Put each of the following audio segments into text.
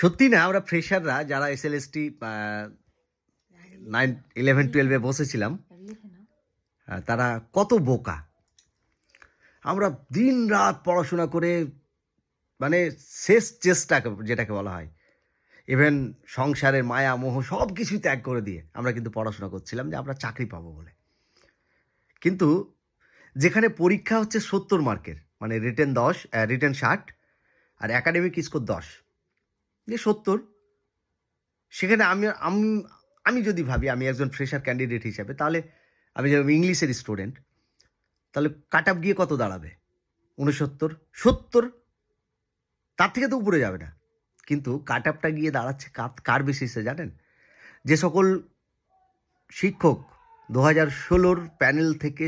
সত্যি না, আমরা ফ্রেশাররা যারা S L S T nine eleven টুয়েলভে বসেছিলাম তারা কত বোকা। আমরা দিন রাত পড়াশোনা করে মানে শেষ চেষ্টা যেটাকে বলা হয় ইভেন সংসারের মায়া, মোহ সব কিছুই ত্যাগ করে দিয়ে আমরা কিন্তু পড়াশোনা করছিলাম যে আমরা চাকরি পাবো বলে। কিন্তু যেখানে পরীক্ষা হচ্ছে সত্তর মার্কের মানে রিটেন দশ রিটেন ষাট, আর একাডেমিক স্কোর দশ। যে সত্তর, সেখানে আমি আমি যদি ভাবি আমি একজন ফ্রেশার ক্যান্ডিডেট হিসাবে, তাহলে আমি যেরকম ইংলিশের স্টুডেন্ট তাহলে কাট আপ গিয়ে কত দাঁড়াবে? উনসত্তর সত্তর, তার থেকে তো উপরে যাবে না। কিন্তু কাট আপটা গিয়ে দাঁড়াচ্ছে কার বেসিসে জানেন? যে সকল শিক্ষক দু হাজার ষোলোর প্যানেল থেকে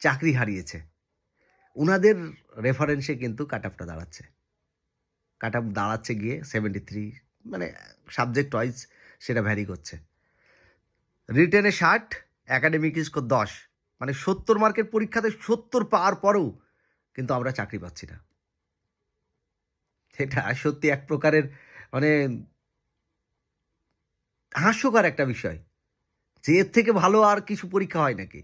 চাকরি হারিয়েছে ওনাদের রেফারেন্সে কিন্তু কাট আপটা দাঁড়াচ্ছে। কাট দাঁড়াচ্ছে গিয়ে সেভেন্টি থ্রি মানে সাবজেক্ট ওয়াইজ সেটা ভ্যারি করছে। রিটেনে ষাট একাডেমিক স্কোর দশ। মানে সত্তর মার্কের পরীক্ষাতে সত্তর পাওয়ার পরেও কিন্তু আমরা চাকরি পাচ্ছি না। এটা সত্যি এক প্রকারের মানে হাস্যকর একটা বিষয়। যে এর থেকে ভালো আর কিছু পরীক্ষা হয় নাকি?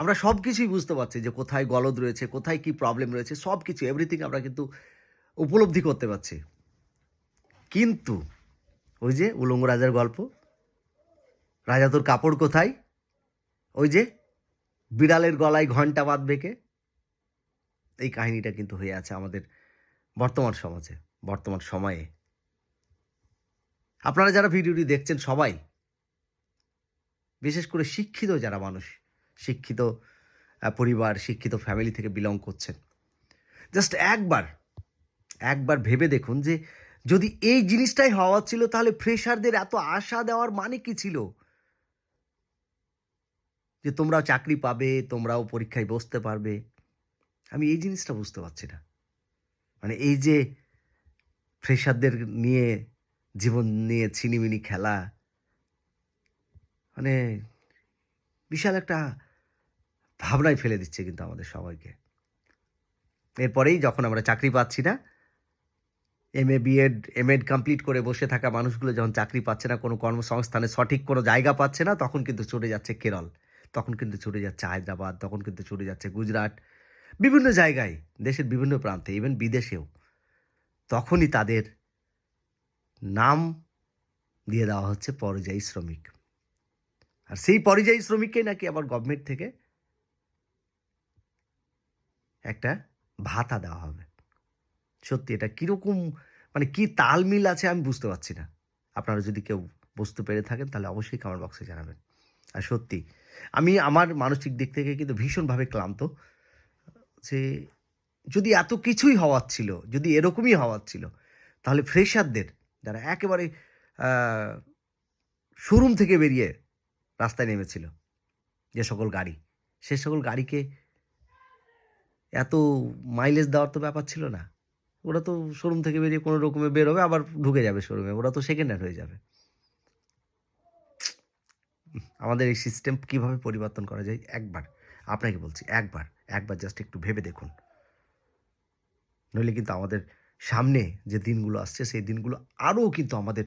আমরা সব কিছুই বুঝতে পারছি যে কোথায় গলদ রয়েছে, কোথায় কি প্রবলেম রয়েছে, সব কিছু এভরিথিং আমরা কিন্তু উপলব্ধি করতে পারছি। কিন্তু ওই যে উলঙ্গ রাজার গল্প, রাজা তোর কাপড় কোথায়? ওই যে বিড়ালের গলায় ঘণ্টা বাদ বেঁকে এই কাহিনীটা কিন্তু হয়ে আছে আমাদের বর্তমান সমাজে, বর্তমান সময়ে। আপনারা যারা ভিডিওটি দেখছেন সবাই, বিশেষ করে শিক্ষিত যারা মানুষ শিক্ষিত পরিবার, শিক্ষিত ফ্যামিলি থেকে বিলং করছেন। জাস্ট একবার একবার ভেবে দেখুন যে যদি এই জিনিসটাই হওয়া ছিল, তাহলে ফ্রেশারদের এত আশা দেওয়ার মানে কি ছিল? যে তোমরাও চাকরি পাবে, তোমরাও পরীক্ষায় বসতে পারবে। আমি এই জিনিসটা বুঝতে পারছি না। মানে এই যে ফ্রেশারদের নিয়ে জীবন নিয়ে ছিনিমিনি খেলা মানে বিশাল একটা ভাবনায় ফেলে দিচ্ছে কিন্তু আমাদের সবাইকে। এরপরেই যখন আমরা চাকরি পাচ্ছি না M A B Ed M Ed complete করে বসে থাকা মানুষগুলো যখন চাকরি পাচ্ছে না, কোনো কর্মসংস্থানে সঠিক কোনো জায়গা পাচ্ছে না, তখন কিন্তু চলে যাচ্ছে কেরল, তখন কিন্তু চলে যাচ্ছে হায়দ্রাবাদ, তখন কিন্তু চলে যাচ্ছে গুজরাট, বিভিন্ন জায়গায়, দেশের বিভিন্ন প্রান্তে ইভেন বিদেশেও। তখনই তাদের নাম দিয়ে দেওয়া হচ্ছে পরিযায়ী শ্রমিক। আর সেই পরিযায়ী শ্রমিককেই নাকি আবার গভর্নমেন্ট থেকে একটা ভাতা দেওয়া হবে। সত্যি, এটা কীরকম মানে কি তালমিল আছে আমি বুঝতে পারছি না। আপনারা যদি কেউ বুঝতে পেরে থাকেন, তাহলে অবশ্যই কমেন্ট বক্সে জানাবেন। আর সত্যি, আমি আমার মানসিক দিক থেকে কিন্তু ভীষণভাবে ক্লান্ত যে যদি এত কিছুই হওয়ার ছিল, যদি এরকমই হওয়ার ছিল, তাহলে ফ্রেশারদের যারা একেবারে শোরুম থেকে বেরিয়ে রাস্তায় নেমেছিল, যে সকল গাড়ি, সে সকল গাড়িকে এত মাইলেজ দেওয়ার তো ব্যাপার ছিল না। ওরা তো শোরুম থেকে বেরিয়ে কোনো রকমে বেরোবে আবার ঢুকে যাবে শোরুমে ওরা তো সেকেন্ড হ্যান্ড হয়ে যাবে। আমাদের এই সিস্টেম কীভাবে পরিবর্তন করা যায়? একবার, আপনাকে বলছি, একবার একবার জাস্ট একটু ভেবে দেখুন। নইলে কিন্তু আমাদের সামনে যে দিনগুলো আসছে, সেই দিনগুলো আরও কিন্তু আমাদের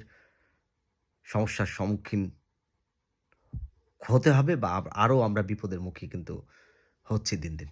সমস্যার সম্মুখীন হতে হবে বা আরও আমরা বিপদের মুখে কিন্তু হচ্ছে দিন দিন।